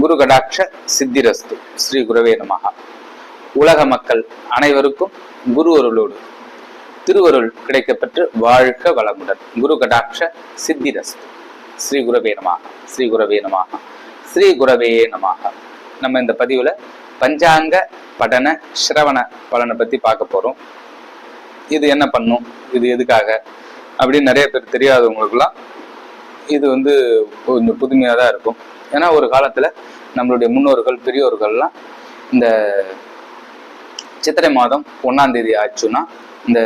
குரு கடாட்ச சித்திரஸ்து. ஸ்ரீ குருவே நமகா உலக மக்கள் அனைவருக்கும் குரு அருளோடு. திருவருள் கிடைக்கப்பெற்று வாழ்க வளமுடன். குரு கடாட்ச சித்திரஸ்து. ஸ்ரீ குருவே நமாக ஸ்ரீ குருவே நமாக ஸ்ரீ குருவே நமாக நம்ம இந்த பதிவுல பஞ்சாங்க படன சிரவண பலனை பத்தி பார்க்க போறோம். இது என்ன பண்ணும்? இது எதுக்காக? அப்படின்னு நிறைய பேர் தெரியாதவங்களுக்குலாம் இது வந்து கொஞ்சம் புதுமையாக தான் இருக்கும். ஏன்னா ஒரு காலத்தில் நம்மளுடைய முன்னோர்கள் பெரியோர்கள்லாம் இந்த சித்திரை மாதம் ஒன்றாம் தேதி ஆச்சுன்னா இந்த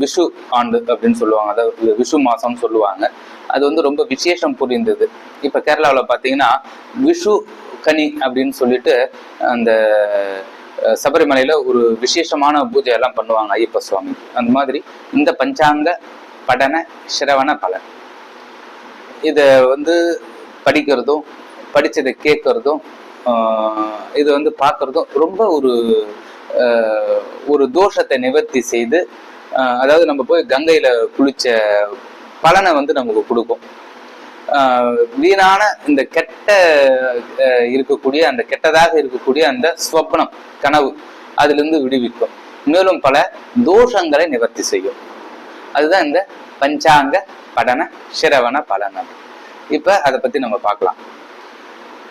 விஷு ஆண்டு அப்படின்னு சொல்லுவாங்க. அதாவது விஷு மாதம்னு சொல்லுவாங்க. அது வந்து ரொம்ப விசேஷம் புரிந்தது. இப்போ கேரளாவில் பார்த்தீங்கன்னா விஷு கனி அப்படின்னு சொல்லிட்டு அந்த சபரிமலையில் சபரிமலையில ஒரு விசேஷமான பூஜை எல்லாம் பண்ணுவாங்க ஐயப்ப சுவாமி. அந்த மாதிரி இந்த பஞ்சாங்க படன சிரவண பலன். இதை வந்து படிக்கிறதும் படிச்சதை கேட்கறதும் ஆஹ் இது வந்து பார்க்கறதும் ரொம்ப ஒரு ஒரு தோஷத்தை நிவர்த்தி செய்து அதாவது நம்ம போய் கங்கையில் குளிச்ச பலனை வந்து நமக்கு கொடுக்கும். ஆஹ் வீணான இந்த கெட்ட இருக்கக்கூடிய அந்த கெட்டதாக இருக்கக்கூடிய அந்த ஸ்வப்னம் கனவு அதுல இருந்து விடுவிக்கும். மேலும் பல தோஷங்களை நிவர்த்தி செய்யும். அதுதான் இந்த பஞ்சாங்க படன சிரவண பலனம் இப்ப அதை பத்தி நம்ம பார்க்கலாம்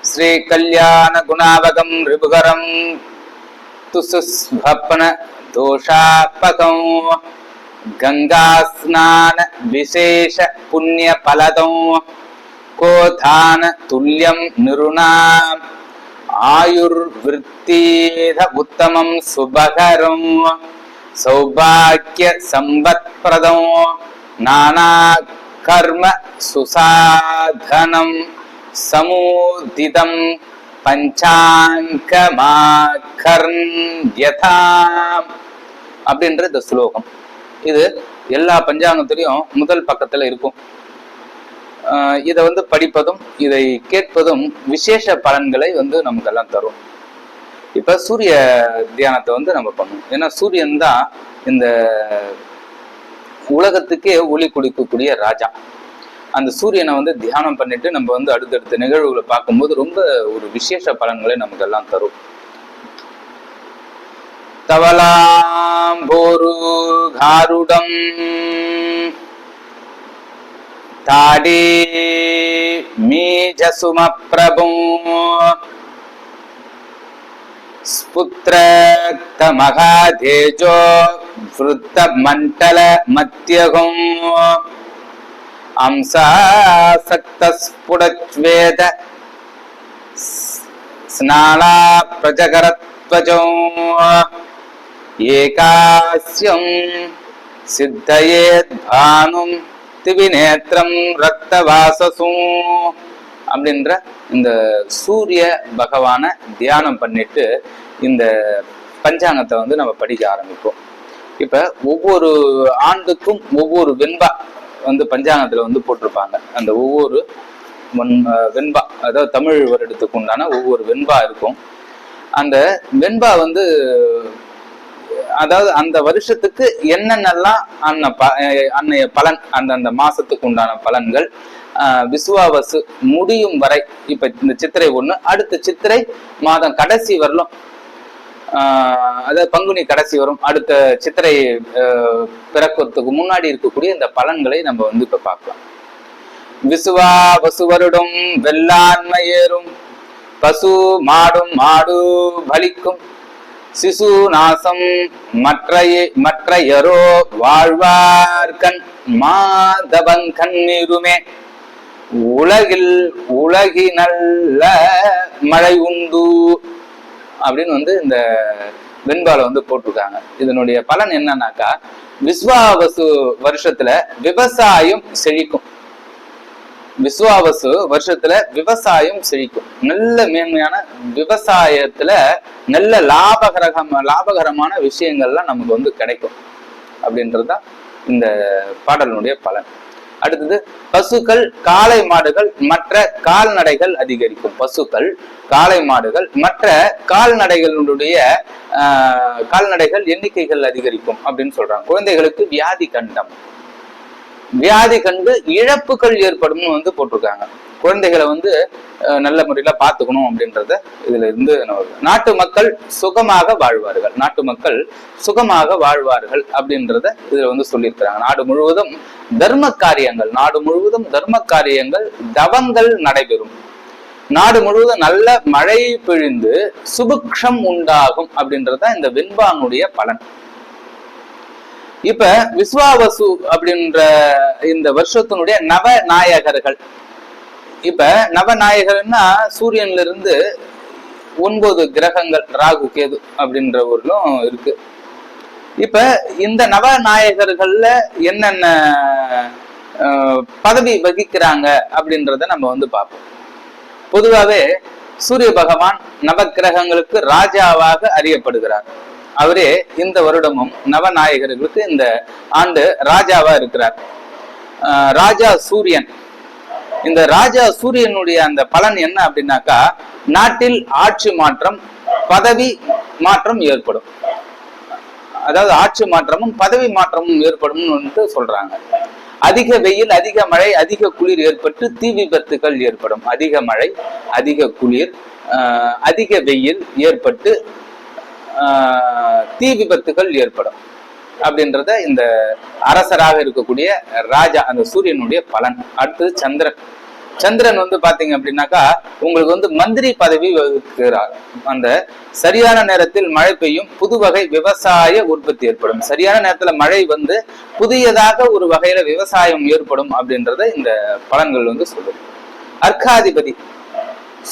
ஸ்ரீ கல்யாண குணாவகம் ரிபுகரம் துசுஸ்வப்ன தோஷாபகம் கங்கா ஸ்நான விசேஷ புண்ணிய பலதம் கோதான துல்லியம் நிருணாம் ஆயுர்விருத்தீத உத்தமம் சுபகரம் சௌபாக்கிய சம்பத்பிரதம் நானா கர்ம சுசாதனம் சமூதிதம் பஞ்சாங்கமாகர்யதாம் அப்படின்ற இந்த ஸ்லோகம். இது எல்லா பஞ்சாங்கத்திலையும் முதல் பக்கத்துல இருக்கும். இதை வந்து படிப்பதும் இதை கேட்பதும் விசேஷ பலன்களை வந்து நமக்கெல்லாம் தரும். இப்ப சூரிய தியானத்தை வந்து நம்ம பண்ணுவோம். ஏன்னா சூரியன் தான் இந்த உலகத்துக்கே ஒளி கொடுக்கக்கூடிய ராஜா. அந்த சூரியனை வந்து தியானம் பண்ணிட்டு நம்ம வந்து அடுத்தடுத்த நிகழ்வுகளை பார்க்கும்போது ரொம்ப ஒரு விசேஷ பலன்களை நமக்கு எல்லாம் தரும் தவலாம்போரு காருடம். தாடி மீஜசும பிரபு ஸ்புத்திரக்தமகாதேஜோ விருத்த மண்டல மத்தியகம் அம்சாசக்தஸ்புடச்வேத ஸ்நாளா பிரஜகரத்வஜம் ஏகாசியம் சித்தயே பானும் திவிநேத்திரம் ரத்தவாசசும் அப்படின்ற இந்த சூரிய பகவானை தியானம் பண்ணிட்டு இந்த பஞ்சாங்கத்தை வந்து நம்ம படிக்க ஆரம்பிப்போம். இப்ப ஒவ்வொரு ஆண்டுக்கும் ஒவ்வொரு வெண்பா வந்து பஞ்சாங்கத்துல வந்து போட்டிருப்பாங்க. அந்த ஒவ்வொரு வெண்பா அதாவது தமிழ் வருடத்துக்கு உண்டான ஒவ்வொரு வெண்பா இருக்கும். அந்த வெண்பா வந்து அதாவது அந்த வருஷத்துக்கு என்னென்னலாம் அன்ன ப அஹ் அன்னைய பலன் அந்த அந்த மாசத்துக்கு உண்டான பலன்கள் ஆஹ் விசுவாவசு முடியும் வரை இப்ப இந்த சித்திரை ஒண்ணு அடுத்த சித்திரை மாதம் கடைசி வரலும் அதாவது பங்குனி கடைசி வரும். அடுத்த சித்திரை ஆஹ் பிறக்கிறதுக்கு முன்னாடி இருக்கக்கூடிய இந்த பலன்களை நம்ம வந்து இப்ப பார்க்கலாம். விசுவா வசுவருடும் வெள்ளாண்மை ஏறும் பசு மாடும் மாடு பலிக்கும் சிசு நாசம் மற்றைய மற்றையரோ வாழ்வார்கண் மாதவன் கண்ணீருமே உலகில் உலகினல்ல மழை உண்டு அப்படின்னு வந்து இந்த வெண்பால வந்து போட்டிருக்காங்க. இதனுடைய பலன் என்னன்னாக்கா விஸ்வாவசு வருஷத்துல விவசாயம் செழிக்கும். விஸ்வாவசு வருஷத்துல விவசாயம் செழிக்கும். நல்ல மேன்மையான விவசாயத்துல நல்ல லாபகரகம் லாபகரமான விஷயங்கள்லாம் நமக்கு வந்து கிடைக்கும். அப்படின்றதுதான் இந்த பாடலினுடைய பலன். அடுத்தது பசுக்கள் காளை மாடுகள் மற்ற கால்நடைகள் அதிகரிக்கும். பசுக்கள் காளை மாடுகள் மற்ற கால்நடைகளுடைய ஆஹ், கால்நடைகள் எண்ணிக்கைகள் அதிகரிக்கும் அப்படின்னு சொல்றாங்க. குழந்தைகளுக்கு வியாதி கண்டம். வியாதி கண்டு இழப்புகள் ஏற்படும் வந்து போட்டிருக்காங்க. குழந்தைகளை வந்து நல்ல முறையில பார்த்துக்கணும் அப்படின்றத இதுல இருந்து நாட்டு மக்கள் சுகமாக வாழ்வார்கள். நாட்டு மக்கள் சுகமாக வாழ்வார்கள் அப்படின்றத இதுல வந்து சொல்லியிருக்கிறாங்க. நாடு முழுவதும் தர்ம காரியங்கள் நாடு முழுவதும் தர்ம காரியங்கள் தவங்கள் நடைபெறும். நாடு முழுவதும் நல்ல மழை பிழிந்து சுபிக்ஷம் உண்டாகும் அப்படின்றதுதான் இந்த வெண்பானுடைய பலன். இப்ப விஸ்வாவசு அப்படின்ற இந்த வருஷத்தினுடைய நவ நாயகர்கள் இப்ப நவநாயகர்னா சூரியன்ல இருந்து ஒன்பது கிரகங்கள் ராகு கேது அப்படின்ற ஊர்லும் இருக்கு. இப்ப இந்த நவநாயகர்கள்ல என்னென்ன பதவி வகிக்கிறாங்க அப்படின்றத நம்ம வந்து பார்ப்போம். பொதுவாகவே சூரிய பகவான் நவக்கிரகங்களுக்கு ராஜாவாக அறியப்படுகிறார். அவரே இந்த வருடமும் நவநாயகர்களுக்கு இந்த ஆண்டு ராஜாவா இருக்கிறார். ராஜா சூரியன். இந்த ராஜா சூரியனுடைய அந்த பலன் என்ன அப்படின்னாக்கா நாட்டில் ஆட்சி மாற்றம் பதவி மாற்றம் ஏற்படும். அதாவது ஆட்சி மாற்றமும் பதவி மாற்றமும் ஏற்படும் சொல்றாங்க. அதிக வெயில் அதிக மழை அதிக குளிர் ஏற்பட்டு தீ விபத்துகள் ஏற்படும். அதிக மழை அதிக குளிர் அதிக வெயில் ஏற்பட்டு ஆஹ் தீ விபத்துகள் ஏற்படும். அப்படின்றத இந்த அரசராக இருக்கக்கூடிய ராஜா அந்த சூரியனுடைய பலன். அடுத்தது சந்திரன். சந்திரன் வந்து பாத்தீங்க அப்படின்னாக்கா உங்களுக்கு வந்து மந்திரி பதவி வகுக்கிறார். அந்த சரியான நேரத்தில் மழை பெய்யும் புது வகை விவசாய உற்பத்தி ஏற்படும். சரியான நேரத்துல மழை வந்து புதியதாக ஒரு வகையில விவசாயம் ஏற்படும் அப்படின்றத இந்த பலன்கள் வந்து சொல்லுது. அர்க்காதிபதி.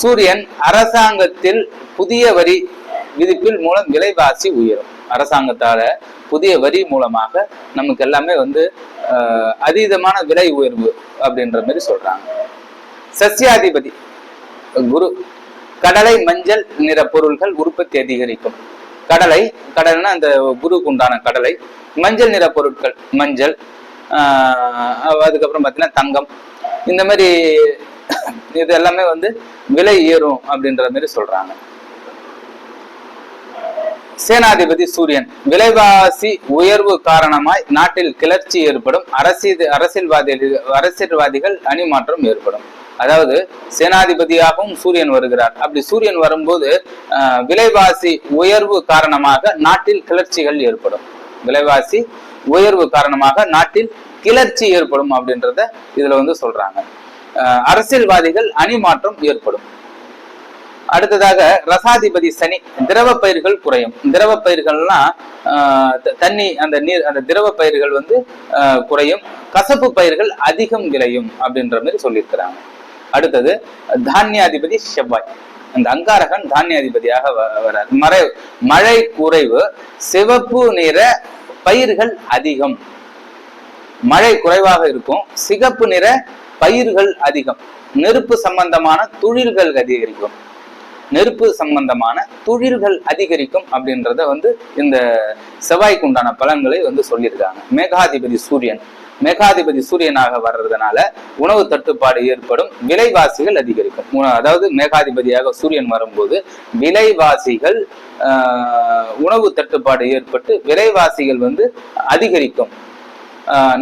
சூரியன் அரசாங்கத்தில் புதிய வரி விதிப்பில் மூலம் விலைவாசி உயரும். அரசாங்கத்தால புதிய வரி மூலமாக நமக்கு எல்லாமே வந்து அதீதமான விலை உயர்வு அப்படின்ற மாதிரி சொல்றாங்க. சசியாதிபதி குரு கடலை மஞ்சள் நிற பொருள்கள் உற்பத்தி அதிகரிக்கும். கடலை கடல்னா அந்த குருக்கு உண்டான கடலை மஞ்சள் நிற பொருட்கள் மஞ்சள் ஆஹ் அதுக்கப்புறம் பார்த்தீங்கன்னா தங்கம் இந்த மாதிரி இது எல்லாமே வந்து விலை ஏறும் அப்படின்ற மாதிரி சொல்றாங்க. சேனாதிபதி சூரியன். விலைவாசி உயர்வு காரணமாய் நாட்டில் கிளர்ச்சி ஏற்படும். அரசியல் அரசியல்வாதிகள் அரசியல்வாதிகள் அணிமாற்றம் ஏற்படும். அதாவது சேனாதிபதியாகவும் சூரியன் வருகிறார். அப்படி சூரியன் வரும்போது ஆஹ், விலைவாசி உயர்வு காரணமாக நாட்டில் கிளர்ச்சிகள் ஏற்படும். விலைவாசி உயர்வு காரணமாக நாட்டில் கிளர்ச்சி ஏற்படும் அப்படின்றத இதுல வந்து சொல்றாங்க. அரசியல்வாதிகள் அணிமாற்றம் ஏற்படும். அடுத்ததாக ரசாதிபதி சனி திரவ பயிர்கள் குறையும். திரவ பயிர்கள்னா தண்ணி அந்த நீர் அந்த திரவ பயிர்கள் வந்து குறையும். கசப்பு பயிர்கள் அதிகம் விளையும் அப்படின்ற மாதிரி சொல்லியிருக்கிறாங்க. அடுத்தது தானியாதிபதி செவ்வாய். அந்த அங்காரகன் தானியாதிபதியாக வ- வரார். மறை மழை குறைவு சிவப்பு நிற பயிர்கள் அதிகம். மழை குறைவாக இருக்கும். சிகப்பு நிற பயிர்கள் அதிகம். நெருப்பு சம்பந்தமான தொழில்கள் அதிகரிக்கும். நெருப்பு சம்பந்தமான தொழில்கள் அதிகரிக்கும் அப்படின்றத வந்து இந்த செவ்வாய்க்கு உண்டான பலன்களை வந்து சொல்லியிருக்காங்க. மேகாதிபதி சூரியன். மேகாதிபதி சூரியனாக வர்றதுனால உணவு தட்டுப்பாடு ஏற்படும் விலைவாசிகள் அதிகரிக்கும். அதாவது மேகாதிபதியாக சூரியன் வரும்போது விலைவாசிகள் ஆஹ், உணவு தட்டுப்பாடு ஏற்பட்டு விலைவாசிகள் வந்து அதிகரிக்கும்.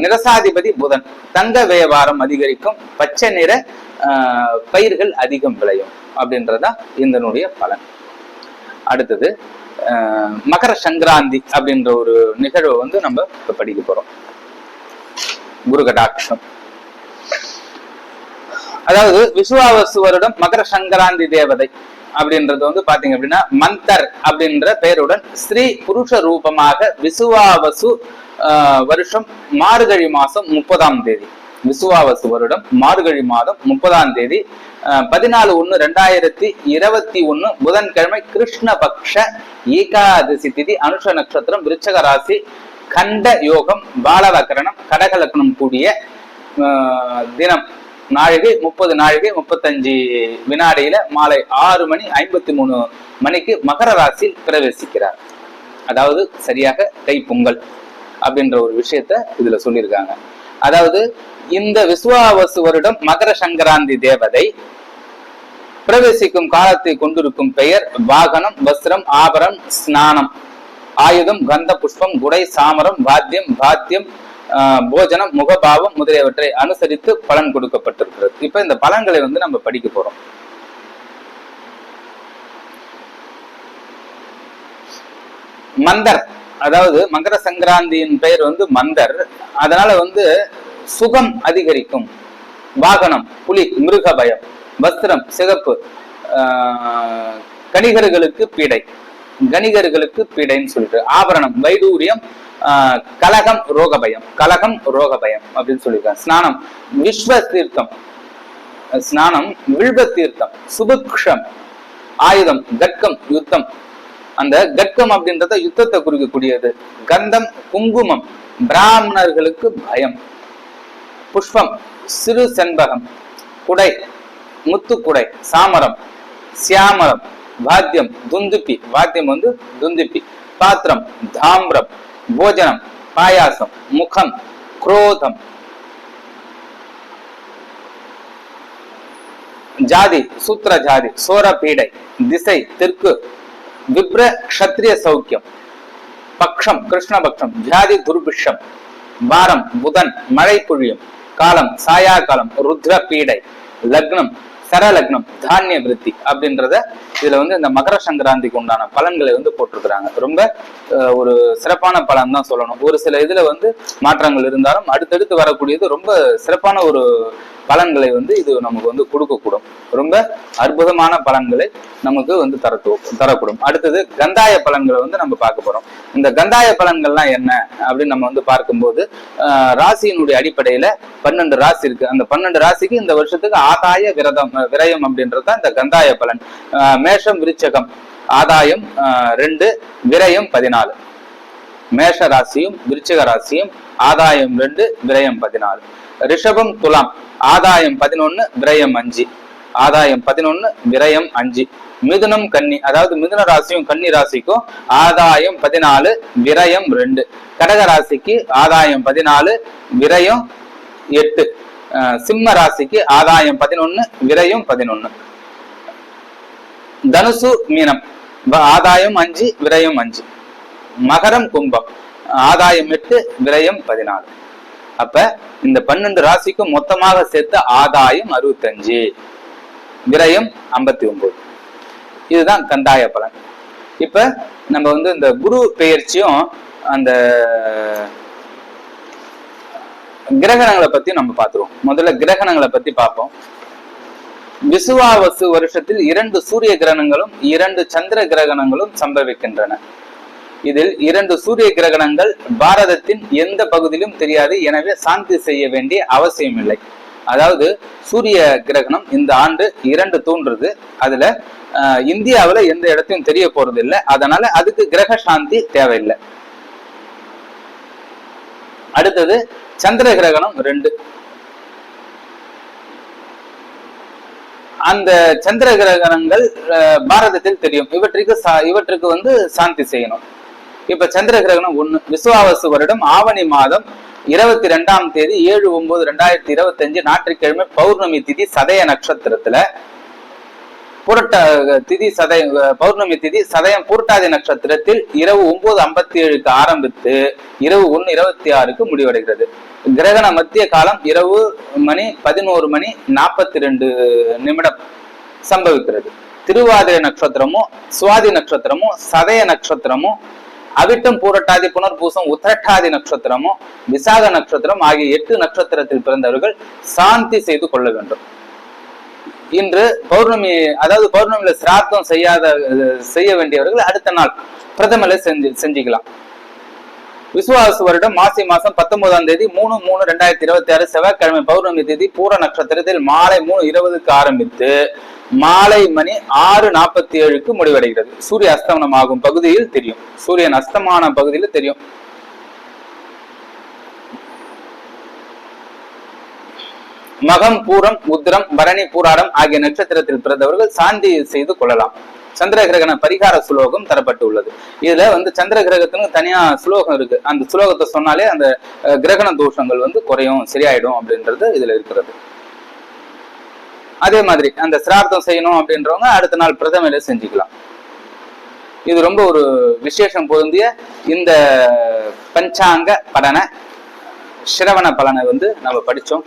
நிரசாதிபதி புதன். தங்க வியாபாரம் அதிகரிக்கும் பச்சை நிற பயிர்கள் அதிகம் விளையும் அப்படின்றதுதான் இதனுடைய பலன். அடுத்தது மகர சங்கராந்தி அப்படின்ற ஒரு நிகழ்வை வந்து நம்ம இப்ப படிக்க போறோம். குரு கடாட்சம். அதாவது விசுவாவசு வருடம் மகர சங்கராந்தி தேவதை. அப்படின்றது வந்து பாத்தீங்க அப்படின்னா மந்தர் அப்படின்ற பெயருடன் ஸ்ரீ புருஷ ரூபமாக விசுவாவசு ஆஹ், வருஷம் மார்கழி மாசம் முப்பதாம் தேதி. விசுவாவசு வருடம் மார்கழி மாதம் முப்பதாம் தேதி ஆஹ், பதினாலு ஒண்ணு ரெண்டாயிரத்தி இருபத்தி ஒண்ணு புதன்கிழமை கிருஷ்ணபக்ஷ ஏகாதசி திதி அனுஷ நட்சத்திரம் விருச்சக ராசி கண்ட யோகம் பாலவக்கரணம் கடகலக்கணம் கூடிய ஆஹ், தினம். நாழிகை முப்பது நாழிகை முப்பத்தஞ்சு வினாடியில மாலை ஆறு மணி ஐம்பத்தி மூணு மணிக்கு மகர ராசியில் பிரவேசிக்கிறார். அதாவது சரியாக தை பொங்கல் அப்படின்ற ஒரு விஷயத்த இதுல சொல்லியிருக்காங்க. அதாவது இந்த விஸ்வாவசு வருடம் மகர சங்கராந்தி தேவதை பிரவேசிக்கும் காலத்தை கொண்டிருக்கும் பெயர் வாகனம் வஸ்திரம் ஆபரம் ஸ்நானம் ஆயுதம் கந்த புஷ்பம் குடை சாமரம் வாத்தியம் பாத்தியம் போஜனம் முகபாவம் முதலியவற்றை அனுசரித்து பலன் கொடுக்கப்பட்டிருக்கிறது. இப்ப இந்த பலன்களை வந்து நம்ம படிக்க போறோம். மந்தர் அதாவது மகர சங்கராந்தியின் பெயர் வந்து மந்தர். அதனால வந்து சுகம் அதிகரிக்கும். வாகனம் புலி மிருக பயம் வஸ்திரம் சிகப்பு ஆஹ் கணிகர்களுக்கு பீடை. கணிகர்களுக்கு பீடைன்னு சொல்லிட்டு ஆபரணம் வைடூரியம் கலகம் ரோக பயம் கலகம் ரோக பயம் அப்படின்னு சொல்லியிருக்காங்க. ஸ்நானம் விஸ்வ தீர்த்தம் ஸ்நானம் வில்வ தீர்த்தம் சுபக்ஷம் ஆயுதம் கட்கம் யுத்தம். அந்த கட்கம் அப்படின்றத யுத்தத்தை குறிக்கக்கூடியது. கந்தம் குங்குமம் பிராமணர்களுக்கு பயம். புஷ்பம் சிறு செண்பகம் குடை முத்துக்குடை சாமரம் சியாமரம் வாத்தியம் துந்துப்பி. வாத்தியம் வந்து துந்துப்பி. பாத்திரம் தாமிரம் போஜனம் பாயாசம் முகம் குரோதம் ஜாதி சூத்திர ஜாதி சோர பீடை திசை தெற்கு விப்ர க்ஷத்ரிய சௌக்கியம் பக்ஷம் கிருஷ்ணபக்ஷம் ஜாதி துர்பிஷம் வாரம் புதன் மழை பொழியும் காலம் சாயா காலம் ருத்ர பீடை லக்னம் சரலக்னம் தானிய விருத்தி அப்படின்றத இதுல வந்து இந்த மகர சங்கராந்திக்கு உண்டான பலன்களை வந்து போட்டிருக்கிறாங்க. ரொம்ப ஒரு சிறப்பான பலன் தான் சொல்லணும். ஒரு சில இதுல வந்து மாற்றங்கள் இருந்தாலும் அடுத்தடுத்து வரக்கூடியது ரொம்ப சிறப்பான ஒரு பலன்களை வந்து இது நமக்கு வந்து கொடுக்கக்கூடும். ரொம்ப அற்புதமான பலன்களை நமக்கு வந்து தரத்து தரக்கூடும். அடுத்தது கந்தாய பலன்களை வந்து நம்ம பார்க்க போறோம். இந்த கந்தாய பலன்கள்லாம் என்ன அப்படின்னு நம்ம வந்து பார்க்கும்போது ஆஹ், ராசியினுடைய அடிப்படையில பன்னெண்டு ராசி இருக்கு. அந்த பன்னெண்டு ராசிக்கு இந்த வருஷத்துக்கு ஆதாய விரதம் விரயம் அப்படின்றது தான் இந்த கந்தாய பலன். ஆஹ், மேஷம் விருச்சகம் ஆதாயம் ஆஹ், ரெண்டு விரயம் பதினாலு. மேஷ ராசியும் விருச்சிக ராசியும் ஆதாயம் ரெண்டு விரயம் பதினாலு. ரிஷபம் துலாம். ஆதாயம் பதினொன்னு விரயம் அஞ்சு. ஆதாயம் பதினொன்னு விரயம் அஞ்சு. மிதுனம் கன்னி அதாவது மிதுன ராசியும் கன்னி ராசிக்கும் ஆதாயம் பதினாலு விரயம் ரெண்டு. கடக ராசிக்கு ஆதாயம் பதினாலு விரயம் எட்டு. அஹ் சிம்ம ராசிக்கு ஆதாயம் பதினொன்னு விரயம் பதினொன்னு. தனுசு மீனம். ஆதாயம் அஞ்சு விரயம் அஞ்சு. மகரம் கும்பம். ஆதாயம் எட்டு விரயம் பதினாலு. அப்ப இந்த பன்னெண்டு ராசிக்கும் மொத்தமாக சேர்த்து ஆதாயம் அறுபத்தஞ்சு. விரயம் ஐம்பத்தி ஒன்பது இதுதான் கந்தாய பலன். இப்ப நம்ம வந்து இந்த குரு பெயர்ச்சியும் அந்த கிரகணங்களை பத்தி நம்ம பார்த்துருவோம். முதல்ல கிரகணங்களை பத்தி பார்ப்போம். விசுவாவசு வருஷத்தில் இரண்டு சூரிய கிரகணங்களும் இரண்டு சந்திர கிரகணங்களும் சம்பவிக்கின்றன. இதில் இரண்டு சூரிய கிரகணங்கள் பாரதத்தின் எந்த பகுதியிலும் தெரியாது. எனவே சாந்தி செய்ய வேண்டிய அவசியம் இல்லை அதாவது சூரிய கிரகணம் இந்த ஆண்டு இரண்டு தூண்டுறது அதுல ஆஹ், இந்தியாவுல எந்த இடத்தையும் தெரிய போறது இல்லை அதனால அதுக்கு கிரக சாந்தி தேவையில்லை. அடுத்தது சந்திர கிரகணம் ரெண்டு. அந்த சந்திர கிரகணங்கள் அஹ், பாரதத்தில் தெரியும். இவற்றுக்கு சா- இவற்றுக்கு வந்து சாந்தி செய்யணும். இப்ப சந்திர கிரகணம் ஒண்ணு. விசுவாவசு வருடம் ஆவணி மாதம் இருபத்தி ரெண்டாம் தேதி ஏழு ஒன்பது ரெண்டாயிரத்தி இருபத்தி அஞ்சு ஞாயிற்றுக்கிழமை பௌர்ணமி திதி சதய நட்சத்திரத்துல. புரட்ட திதி சதய பௌர்ணமி திதி சதயம் பூரட்டாதி நட்சத்திரத்தில் இரவு ஒன்பது ஐம்பத்தி ஏழுக்கு ஆரம்பித்து இரவு ஒன்னு இருபத்தி ஆறுக்கு முடிவடைகிறது. கிரகண மத்திய காலம் இரவு மணி பதினோரு மணி நாற்பத்தி ரெண்டு நிமிடம் சம்பவிக்கிறது. திருவாதிரை நட்சத்திரமும் சுவாதி நட்சத்திரமும் சதய நட்சத்திரமும் அவிட்டம் பூரட்டாதி புனர்பூசம் உத்திரட்டாதி நட்சத்திரமும் விசாக நட்சத்திரம் ஆகிய எட்டு நட்சத்திரத்தில் பிறந்தவர்கள் சாந்தி செய்து கொள்ள வேண்டும். இன்று பௌர்ணமி அதாவது பௌர்ணமியில சிராத்தம் செய்யாத செய்ய வேண்டியவர்கள் அடுத்த நாள் பிரதமரை செஞ்சு செஞ்சுக்கலாம். விசுவாச வருடம் மாசி மாசம் பத்தொன்பதாம் தேதி மூணு மூணு ரெண்டாயிரத்தி இருபத்தி ஆறு செவ்வாய்க்கிழமை பௌர்ணமி தேதி பூர நட்சத்திரத்தில் மாலை மூணு இருபதுக்கு ஆரம்பித்து மாலை மணி ஆறு நாற்பத்தி ஏழுக்கு முடிவடைகிறது. சூரிய அஸ்தமனம் ஆகும் பகுதியில் தெரியும். சூரியன் அஸ்தமான பகுதியில் தெரியும். மகம் பூரம் உத்திரம் பரணி பூராடம் ஆகிய நட்சத்திரத்தில் பிறந்தவர்கள் சாந்தி செய்து கொள்ளலாம். சந்திர கிரகண பரிகார சுலோகம் தரப்பட்டு உள்ளது. இதுல வந்து சந்திர கிரகத்துக்கு தனியா சுலோகம் இருக்கு. அந்த சுலோகத்தை சொன்னாலே அந்த கிரகண தோஷங்கள் வந்து குறையும் சரியாயிடும் அப்படின்றது இதுல இருக்கிறது. அதே மாதிரி அந்த சிரார்த்தம் செய்யணும் அப்படின்றவங்க அடுத்த நாள் பிரதமையில செஞ்சுக்கலாம். இது ரொம்ப ஒரு விசேஷம் பொருந்திய இந்த பஞ்சாங்க படன சிரவண பலனை வந்து நம்ம படித்தோம்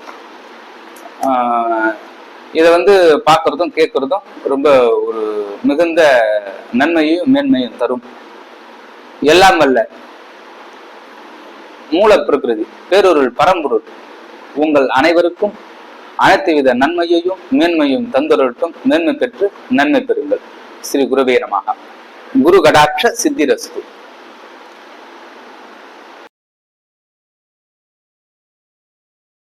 இதை வந்து பார்க்கறதும் கேட்கறதும் ரொம்ப ஒரு மிகுந்த நன்மையும் மேன்மையும் தரும். எல்லாம் அல்ல. மூல பிரகிருதி பேரொருள் பரம்பொருள் உங்கள் அனைவருக்கும் அனைத்து வித நன்மையையும் மேன்மையும் தந்துரட்டும் மேன்மை பெற்று நன்மை பெறுங்கள். ஸ்ரீ குருவே குரு கடாட்ச சித்திரஸ்து.